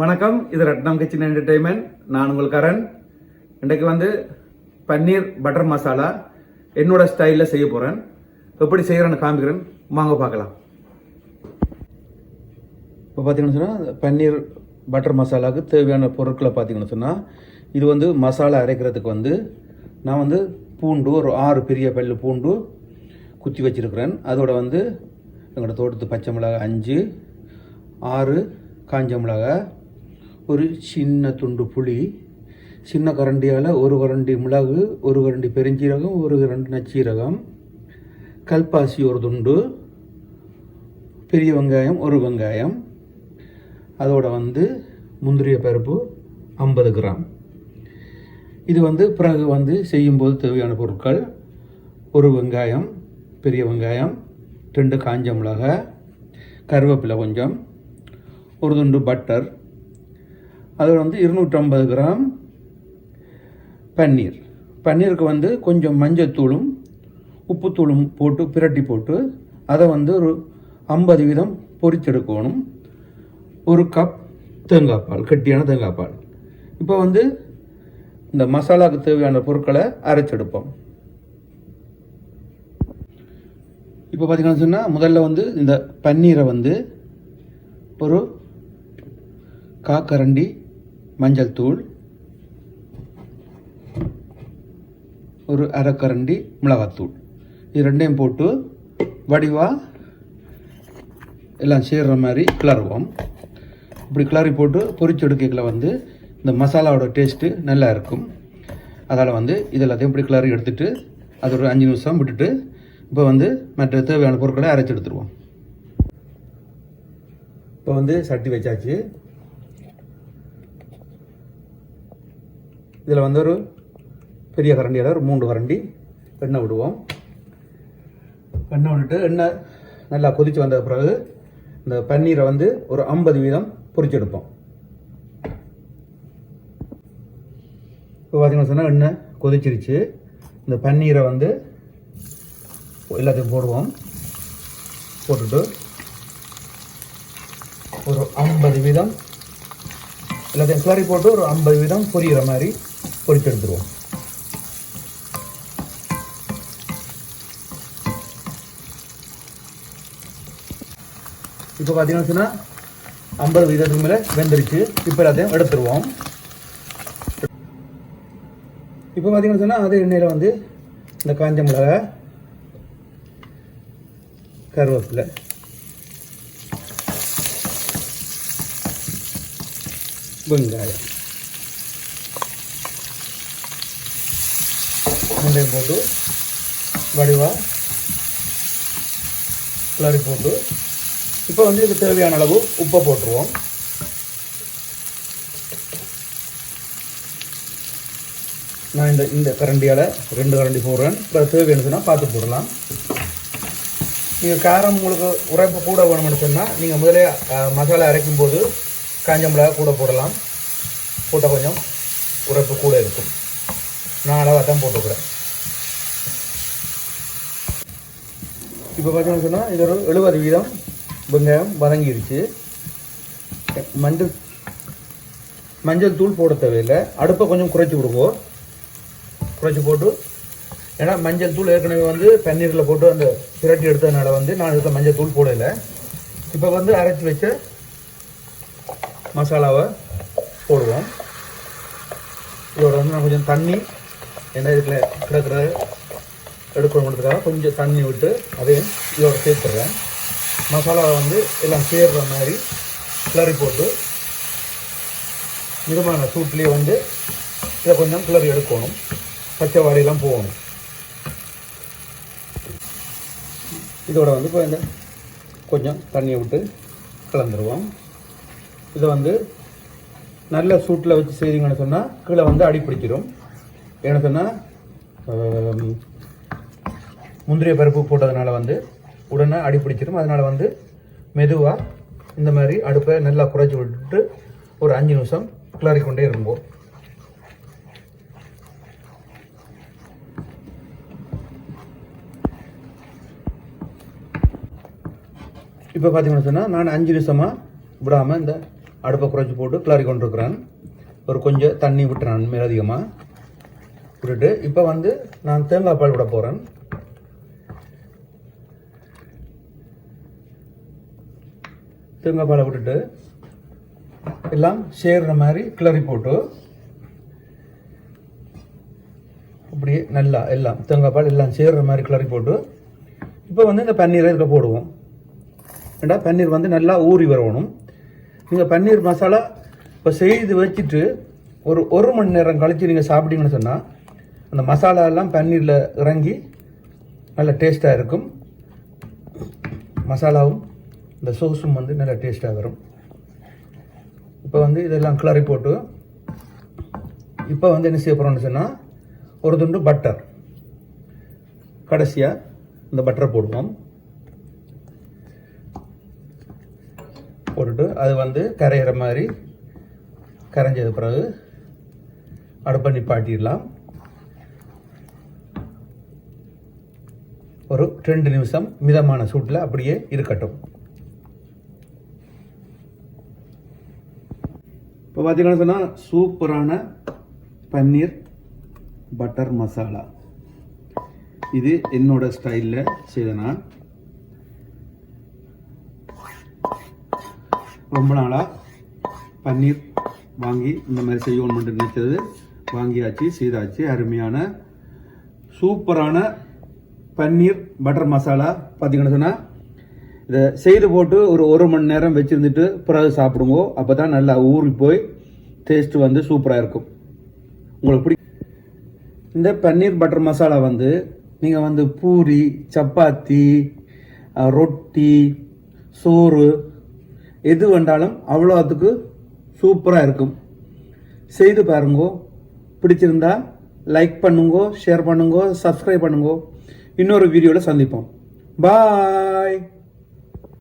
வணக்கம். இது ரத்னம் kitchen entertainment நான் உங்கள் கரண். இன்றைக்கு வந்து பன்னீர் பட்டர் மசாலா. என்னோட ஸ்டைலில் செய்ய போகிறேன் எப்படி செய்கிறேன்னு காமிக்கிறேன். வாங்க பார்க்கலாம். இப்போ பார்த்தீங்கன்னு சொன்னால் பன்னீர் பட்டர் மசாலாவுக்கு தேவையான பொருட்களை பார்த்தீங்கன்னு சொன்னால் இது வந்து மசாலா அரைக்கிறதுக்கு வந்து நான் வந்து பூண்டு ஒரு ஆறு பெரிய பல்லு பூண்டு குத்தி வச்சுருக்கிறேன். அதோட வந்து எங்களோட தோட்டத்து பச்சை மிளகாய் அஞ்சு ஆறு காஞ்ச மிளகாய் ஒரு சின்ன துண்டு புளி சின்ன கரண்டியால் ஒரு கரண்டி மிளகு ஒரு கரண்டி பெருஞ்சீரகம் ஒரு கரண்டி நச்சீரகம் கல்பாசி ஒரு துண்டு பெரிய வெங்காயம் ஒரு வெங்காயம் அதோட வந்து முந்திரிய பருப்பு ஐம்பது கிராம். இது வந்து பிறகு வந்து செய்யும்போது தேவையான பொருட்கள் ஒரு வெங்காயம் பெரிய வெங்காயம் ரெண்டு காஞ்ச மிளகாய் கருவேப்பிலை கொஞ்சம் ஒரு துண்டு பட்டர் அதில் வந்து இருநூற்றம்பது கிராம் பன்னீர். பன்னீருக்கு வந்து கொஞ்சம் மஞ்சத்தூளும் உப்புத்தூளும் போட்டு பிரட்டி போட்டு அதை வந்து ஒரு ஐம்பது வீதம் பொறிச்செடுக்கணும் ஒரு கப் தேங்காய் பால் கட்டியான தேங்காய் பால். இப்போ வந்து இந்த மசாலாவுக்கு தேவையான பொருட்களை அரைச்செடுப்போம். இப்போ பார்த்தீங்கன்னு சொன்னால் முதல்ல வந்து இந்த பன்னீரை வந்து ஒரு காக்கரண்டி மஞ்சள் தூள் ஒரு அரைக்கரண்டி மிளகாத்தூள் இது ரெண்டையும் போட்டு வடிவாக எல்லாம் சேர்கிற மாதிரி கிளறுவோம். இப்படி கிளறி போட்டு பொரிச்சு எடுக்கல வந்து இந்த மசாலாவோட டேஸ்ட்டு நல்லா இருக்கும். அதால் வந்து இது எல்லாத்தையும் இப்படி கிளறி எடுத்துட்டு அது ஒரு அஞ்சு நிமிஷம் விட்டுட்டு இப்போ வந்து மற்ற தேவையான பொருட்களை அரைச்சி எடுத்துருவோம். இப்போ வந்து சட்டி வச்சாச்சு. இதில் வந்து ஒரு பெரிய கரண்டியில் ஒரு மூன்று கரண்டி எண்ணெய் விடுவோம். எண்ணெய் விட்டுட்டு எண்ணெய் நல்லா கொதித்து வந்த பிறகு இந்த பன்னீரை வந்து ஒரு ஐம்பது வீதம் பொறிச்செடுப்போம் இப்போ பார்த்தீங்கன்னா சொன்னால் எண்ணெய் கொதிச்சிருச்சு. இந்த பன்னீரை வந்து எல்லாத்தையும் போடுவோம். போட்டுட்டு ஒரு ஐம்பது வீதம் எல்லாத்தையும் கிளறி போட்டு ஒரு ஐம்பது வீதம் பொரியிற மாதிரி பொரிச்சு எடுத்துருவோம் இப்போ பார்த்தீங்கன்னு சொன்னால் ஐம்பது விதத்துக்கு மேலே வெந்துருச்சு. இப்போ எல்லாத்தையும் எடுத்துருவோம். இப்போ பார்த்தீங்கன்னு சொன்னால் அதே எண்ணெயில் வந்து இந்த காஞ்ச மிளகா கருவேப்பிலை. வெங்காயம். முண்டையும் போட்டு வடிவாக கிளறி போட்டு இப்போ வந்து இதுக்கு தேவையான அளவு உப்பை போட்டுருவோம் நான் இந்த இந்த கரண்டியால் ரெண்டு கரண்டி போடுறேன் இப்போ தேவைன்னு பார்த்து போடலாம் நீங்கள் காரம் உங்களுக்கு உரைப்பு கூட வேணும்னு சொன்னால் நீங்கள் முதலே மசாலா அரைக்கும் போது காஞ்ச மிளகா கூட போடலாம் போட்டால் கொஞ்சம் உரைப்பு கூட இருக்கும் நான் அளவாக தான் போட்டுக்கிறேன் இப்போ பார்த்தீங்கன்னு சொன்னால் இது ஒரு எழுபது வீதம் வெங்காயம் வதங்கிருச்சு. மஞ்சள் மஞ்சள் தூள் போட தேவையில்லை. அடுப்பை கொஞ்சம் குறைச்சி விடுவோம் குறைச்சி போட்டு ஏன்னா மஞ்சள் தூள் ஏற்கனவே வந்து பன்னீரில் போட்டு அந்த பிரட்டி எடுத்ததுனால வந்து நான் இதுக்கு மஞ்சள் தூள் போடலை. இப்போ வந்து அரைச்சி வச்ச மசாலாவை போடுவோம். இதோட வந்து நான் கொஞ்சம் தண்ணி ஏன்னா இதில் கிடக்கிற எடுக்கணுங்கிறதுக்காக கொஞ்சம் தண்ணி விட்டு அதையும் இதோட சேர்த்துடுறேன். மசாலாவை வந்து எல்லாம் சேர்ற மாதிரி கிளறி போட்டு மிதமான சூட்லேயே வந்து இதை கொஞ்சம் கிளறி எடுக்கணும். பச்சை வாடியெல்லாம் போகணும். இதோட வந்து இப்போ இந்த கொஞ்சம் தண்ணியை விட்டு கலந்துருவோம். இதை வந்து நல்ல சூட்டில் வச்சு செய்தீங்கன்னு சொன்னால் கீழே வந்து அடி பிடிச்சிடும் ஏன்னு சொன்னால் முந்திரிய பருப்பு போட்டதுனால வந்து உடனே அடி பிடிச்சிடும் அதனால் வந்து மெதுவாக இந்த மாதிரி அடுப்பை நல்லா குறைச்சி விட்டுட்டு ஒரு அஞ்சு நிமிஷம் கிளறிக்கொண்டே இருப்போம். இப்போ பார்த்தீங்கன்னு சொன்னால் நான் அஞ்சு நிமிஷமாக விடாமல் இந்த அடுப்பை குறைச்சி போட்டு கிளறி கொண்டிருக்கிறேன் ஒரு கொஞ்சம் தண்ணி விட்டுறேன் மேலதிகமாக விட்டுட்டு இப்போ வந்து நான் தேங்காய் பால் விட போகிறேன் தேங்காய் பாலை விட்டுட்டு எல்லாம் சேர்கிற மாதிரி கிளறி போட்டு அப்படியே நல்லா எல்லாம் தேங்காய் பால் எல்லாம் சேர்கிற மாதிரி கிளறி போட்டு இப்போ வந்து இந்த பன்னீரை இதில் போடுவோம். ஏண்டா? பன்னீர் வந்து நல்லா ஊறி வரணும். நீங்கள் பன்னீர் மசாலா இப்போ செய்து வச்சுட்டு ஒரு ஒரு மணி நேரம் கழித்து நீங்கள் சாப்பிட்டீங்கன்னு சொன்னால் அந்த மசாலாலாம் பன்னீரில் இறங்கி நல்ல டேஸ்ட்டாக இருக்கும். மசாலாவும் இந்த சோஸும் வந்து நல்லா டேஸ்ட்டாக வரும். இப்போ வந்து இதெல்லாம் கிளறி போட்டு இப்போ வந்து என்ன செய்ய போகிறோம்னு சொன்னால் ஒரு துண்டு பட்டர் கடைசியாக இந்த பட்டரை போடுவோம். போட்டுட்டு அது வந்து கரையிற மாதிரி கரைஞ்சது பிறகு அடுப்பை நிப்பாட்டிடலாம் ஒரு ரெண்டு நிமிஷம் மிதமான சூட்டில் அப்படியே இருக்கட்டும். இப்போ பார்த்தீங்கன்னா சொன்னால் சூப்பரான பன்னீர் பட்டர் மசாலா. இது என்னோட ஸ்டைலில் செய்த நான். ரொம்ப நாளாக பன்னீர் வாங்கி இந்த மாதிரி செய்யணும்னு நினைச்சது. வாங்கியாச்சு செய்தாச்சு. அருமையான சூப்பரான பன்னீர் பட்டர் மசாலா. பார்த்தீங்கன்னு சொன்னால் இதை செய்து போட்டு ஒரு ஒரு மணி நேரம் வச்சுருந்துட்டு பிறகு சாப்பிடுங்கோ. அப்போ தான் நல்லா ஊறி போய் டேஸ்ட்டு வந்து சூப்பராக இருக்கும். உங்களுக்கு பிடி இந்த பன்னீர் பட்டர் மசாலா வந்து நீங்கள் வந்து பூரி சப்பாத்தி ரொட்டி சோறு எது வேண்டாலும் அவ்வளோத்துக்கு சூப்பராக இருக்கும். செய்து பாருங்க. பிடிச்சிருந்தா லைக் பண்ணுங்கோ ஷேர் பண்ணுங்க சப்ஸ்கிரைப் பண்ணுங்க. இன்னொரு வீடியோவில் சந்திப்போம். பாய்